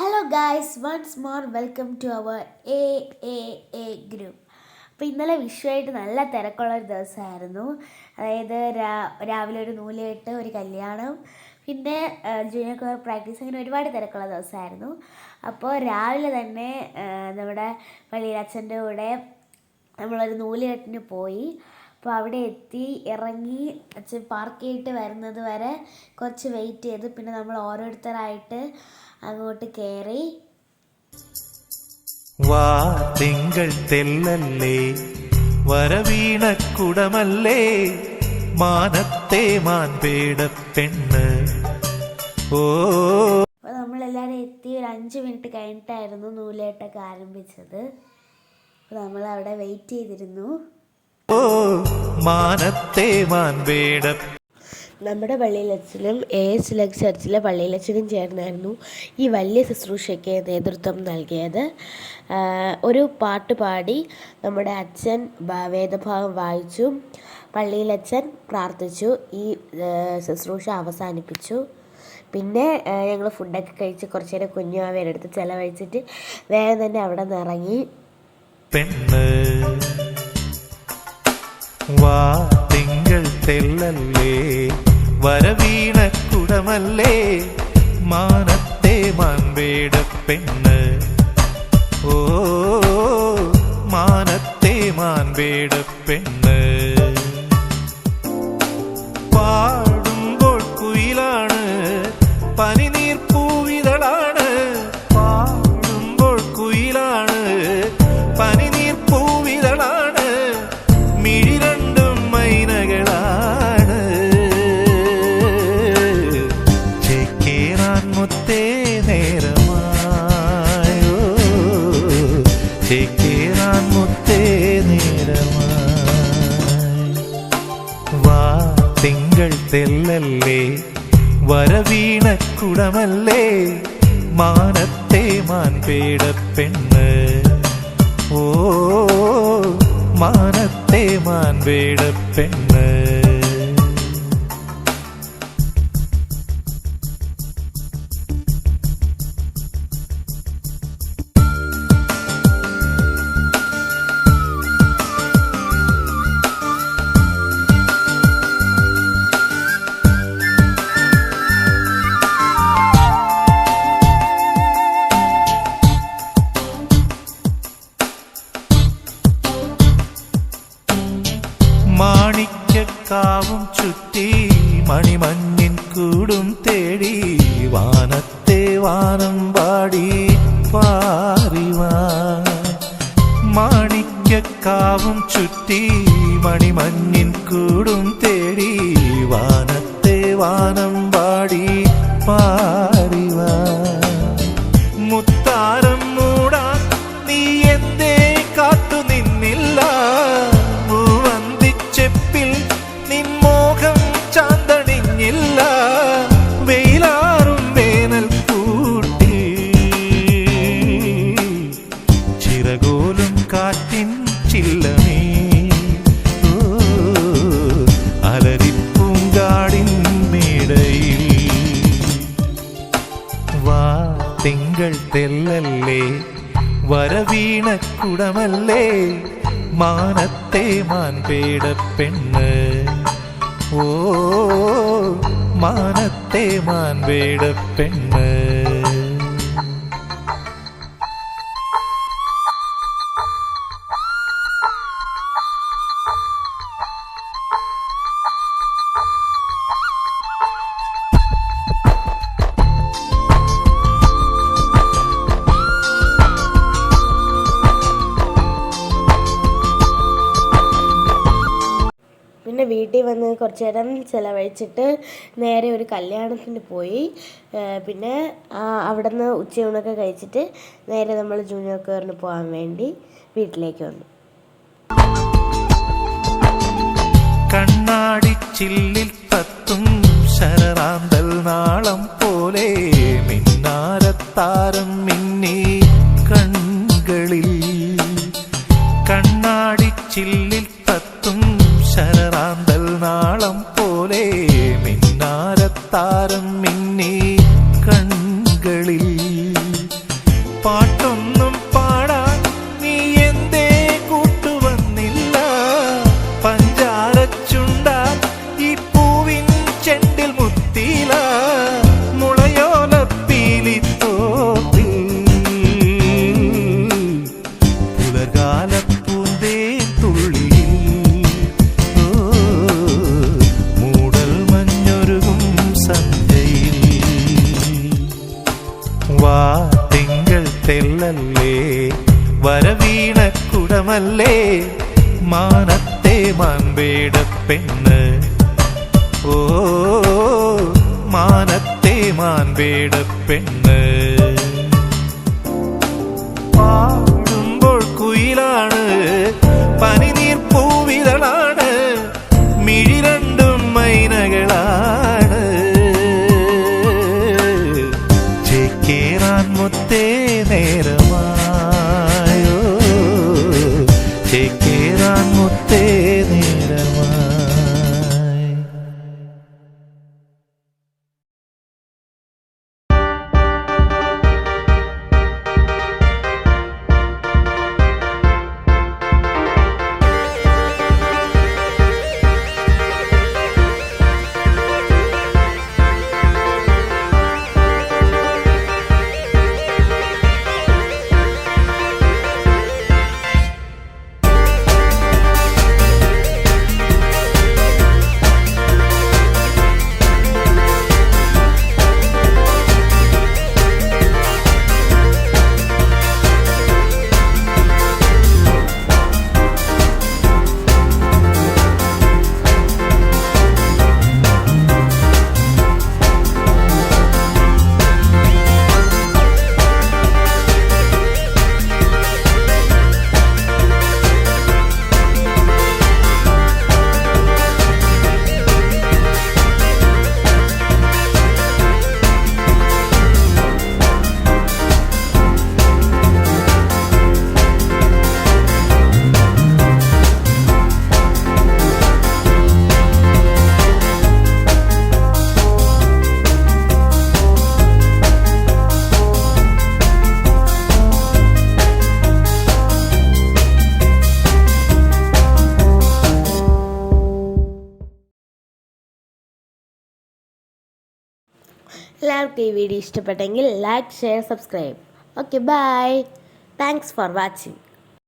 Hello guys once more welcome to our A A A group അപ്പോൾ ഇന്നലെ വിഷുവായിട്ട് നല്ല തിരക്കുള്ള ഒരു ദിവസമായിരുന്നു. അതായത് രാവിലെ ഒരു നൂലുകെട്ട് ഒരു കല്യാണം പിന്നെ ജൂനിയർ കോർ പ്രാക്ടീസ് അങ്ങനെ ഒരുപാട് തിരക്കുള്ള ദിവസമായിരുന്നു. അപ്പോൾ രാവിലെ തന്നെ നമ്മുടെ പള്ളിയിലച്ഛന്റെ കൂടെ നമ്മളൊരു നൂലുകെട്ടിന് പോയി. അപ്പോൾ അവിടെ എത്തി ഇറങ്ങി അച്ഛൻ പാർക്ക് ചെയ്തിട്ട് വരുന്നത് വരെ കുറച്ച് വെയിറ്റ് ചെയ്ത്. പിന്നെ നമ്മൾ ഓരോരുത്തരായിട്ട് അങ്ങോട്ട് കയറി വാ തിങ്കൾ തെല്ലല്ലേ? വരവീണ കുടമല്ലേ? മാനത്തെ മാൻപേട പെണ്ണ്. ഓ. നമ്മളെല്ലാവരും എത്തി. ഒരു അഞ്ച് മിനിറ്റ് കഴിഞ്ഞിട്ടായിരുന്നു നൂലേട്ടൊക്കെ ആരംഭിച്ചത്. അപ്പോൾ നമ്മൾ അവിടെ വെയിറ്റ് ചെയ്തിരുന്നു. ഓ മാനത്തെ മാൻവേട നമ്മുടെ പള്ളിയിലച്ഛനും എ എസ് ലഗ് ചർച്ചിലെ പള്ളിയിലച്ഛനും ചേർന്നായിരുന്നു ഈ വലിയ ശുശ്രൂഷയ്ക്ക് നേതൃത്വം നൽകിയത്. ഒരു പാട്ട് പാടി നമ്മുടെ അച്ഛൻ വേദഭാഗം വായിച്ചു. പള്ളിയിലച്ഛൻ പ്രാർത്ഥിച്ചു. ഈ ശുശ്രൂഷ അവസാനിപ്പിച്ചു. പിന്നെ ഞങ്ങൾ ഫുഡൊക്കെ കഴിച്ച് കുറച്ച് നേരം കുഞ്ഞുമാവേരെടുത്ത് ചിലവഴിച്ചിട്ട് വേഗം തന്നെ അവിടെ നിന്ന് ഇറങ്ങി പെണ്ണ് വാ തിങ്കൾ തെല്ലല്ലേ? വരവീണ കുടമല്ലേ? മാനത്തെ മാൻവേട പെണ്ണ്. ഓ മാനത്തെ മാൻവേട പെണ്ണ്. പാടുമ്പോൾ കുയിലാണ് പനിനീർ പൂവിതളാണ്. വരവീണ കുടമല്ലേ? മാനത്തെ മാൻപേട പെണ്ണ്. ഓ മാനത്തെ മാൻപേട പെണ്ണ്. கூடும் தேடி வானத்தே வானம் பாடி பாரிவான் மாணிக்க காவும் சுற்றி மணிமண்ணின் கூடும் தேடி வானத்தே வானம் തെല്ലല്ലേ? വരവീണ കുടമല്ലേ? മാനത്തെ മാൻപേട പെണ്ണ്. ഓ മാനത്തെ മാൻപേട പെണ്ണ്. വന്ന് കുറച്ച് നേരം ചിലവഴിച്ചിട്ട് നേരെ ഒരു കല്യാണത്തിന് പോയി. പിന്നെ അവിടെ നിന്ന് ഉച്ചയൂണൊക്കെ കഴിച്ചിട്ട് നേരെ നമ്മൾ ജൂനിയർ കയറിന് പോകാൻ വേണ്ടി വീട്ടിലേക്ക് വന്നു. കണ്ണാടി ചില്ലിൽ നാളം പോലെ മിന്നാരത്താരം മിന്നി കണ്ണുകളിൽ പാട്ടൊന്നും പാടാൻ നീ എന്തേ കൂട്ടുവന്നില്ല. പഞ്ചാരച്ചുണ്ടാൻ കുടമല്ലേ മാനത്തെ മാൻപേട പെണ്ണ് ഓ മാനത്തെ മാൻപേട പെണ്ണ് പാടുമ്പോൾ കുയിലാണ് പനിനീർ പൂവിതളാണ് എല്ലാവർക്കും ഈ വീഡിയോ ഇഷ്ടപ്പെട്ടെങ്കിൽ like share subscribe okay bye thanks for watching